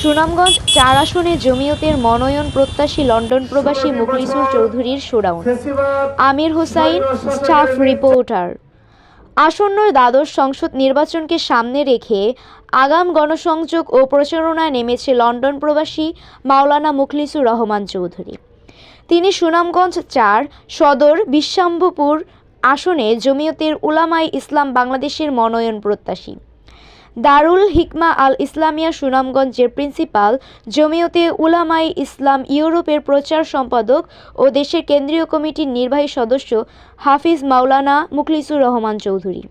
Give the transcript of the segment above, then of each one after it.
সুনামগঞ্জ চার আসনে জমিয়তের মনোনয়ন প্রত্যাশী লন্ডন প্রবাসী মুখলিসুর চৌধুরীর showdown. Amir Hossain, staff reporter. আসন্ন দ্বাদশ সংসদ নির্বাচনকে সামনে রেখে আগাম গণসংযোগ ও প্রচারণায় নেমেছে লন্ডন প্রবাসী মাওলানা মুখলিসুর রহমান চৌধুরী। তিনি সুনামগঞ্জ চার, সদর বিশ্বাম্বপুর আসনে জমিয়তের উলামাই ইসলাম বাংলাদেশের মনোনয়ন প্রত্যাশী। দারুল হিকমা আল ইসলামিয়া সুনামগঞ্জের প্রিন্সিপাল, জমিয়তে উলামাই ইসলাম ইউরোপের প্রচার সম্পাদক ও দেশের কেন্দ্রীয় কমিটির নির্বাহী সদস্য হাফিজ মাওলানা মুখলিসুর রহমান চৌধুরী।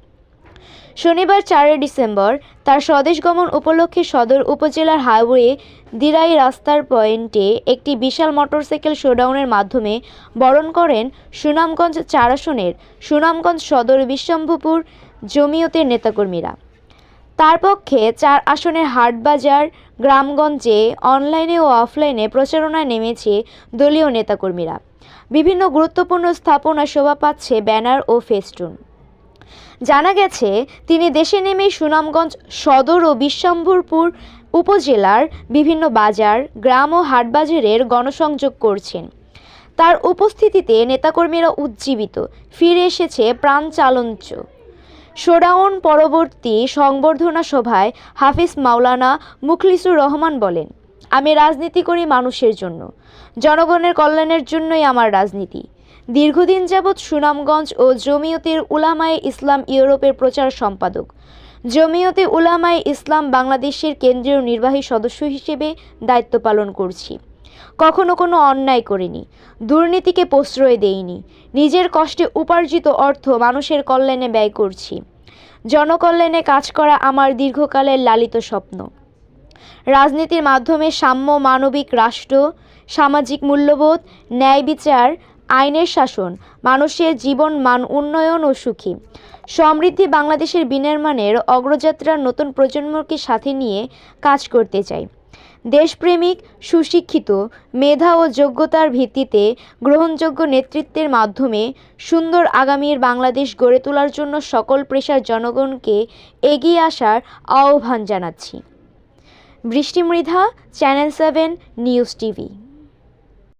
শনিবার চারই ডিসেম্বর তার স্বদেশ গমন উপলক্ষে সদর উপজেলার হাইওয়ে দিরাই রাস্তার পয়েন্টে একটি বিশাল মোটরসাইকেল শোডাউনের মাধ্যমে বরণ করেন সুনামগঞ্জ চার আসনের সুনামগঞ্জ সদর বিশ্বম্ভপুর জমিয়তের নেতাকর্মীরা। তার পক্ষে চার আসনের হাটবাজার গ্রামগঞ্জে অনলাইনে ও অফলাইনে প্রচারণায় নেমেছে দলীয় নেতাকর্মীরা। বিভিন্ন গুরুত্বপূর্ণ স্থাপনা শোভা পাচ্ছে ব্যানার ও ফেস্টুন। জানা গেছে, তিনি দেশে নেমে সুনামগঞ্জ সদর ও বিশ্বম্ভরপুর উপজেলার বিভিন্ন বাজার, গ্রাম ও হাটবাজারের গণসংযোগ করছেন। তার উপস্থিতিতে নেতাকর্মীরা উজ্জীবিত। ফিরে এসেছে প্রাণ চালঞ্চ। শোডাউন পরবর্তী সংবর্ধনা সভায় হাফিজ মাওলানা মুখলিসুর রহমান বলেন, আমি রাজনীতি করি মানুষের জন্য। জনগণের কল্যাণের জন্যই আমার রাজনীতি। দীর্ঘদিন যাবৎ সুনামগঞ্জ ও জমিয়তের উলামায়ে ইসলাম ইউরোপের প্রচার সম্পাদক। জমিয়তে উলামায়ে ইসলাম বাংলাদেশের কেন্দ্রীয় নির্বাহী সদস্য হিসেবে দায়িত্ব পালন করছি। কখনো কোনো অন্যায় করিনি, দুর্নীতিকে প্রশ্রয় দেইনি, নিজের কষ্টে উপার্জিত অর্থ মানুষের কল্যাণে ব্যয় করছি, জনকল্যাণে কাজ করা আমার দীর্ঘকালের লালিত স্বপ্ন। রাজনীতির মাধ্যমে সাম্য মানবিক রাষ্ট্র, সামাজিক মূল্যবোধ, ন্যায় বিচার, আইনের শাসন, মানুষের জীবন মান উন্নয়ন ও সুখী, সমৃদ্ধি বাংলাদেশের বিনির্মাণের অগ্রযাত্রার নতুন প্রজন্মকে সাথে নিয়ে কাজ করতে চাই। দেশপ্রেমিক, সুশিক্ষিত, মেধা ও যোগ্যতার ভিত্তিতে গ্রহণযোগ্য নেতৃত্বের মাধ্যমে সুন্দর আগামীর বাংলাদেশ গড়ে তোলার জন্য সকল পেশার জনগণকে এগিয়ে আসার আহ্বান জানাচ্ছি। Brishti Mridha channel seven news TV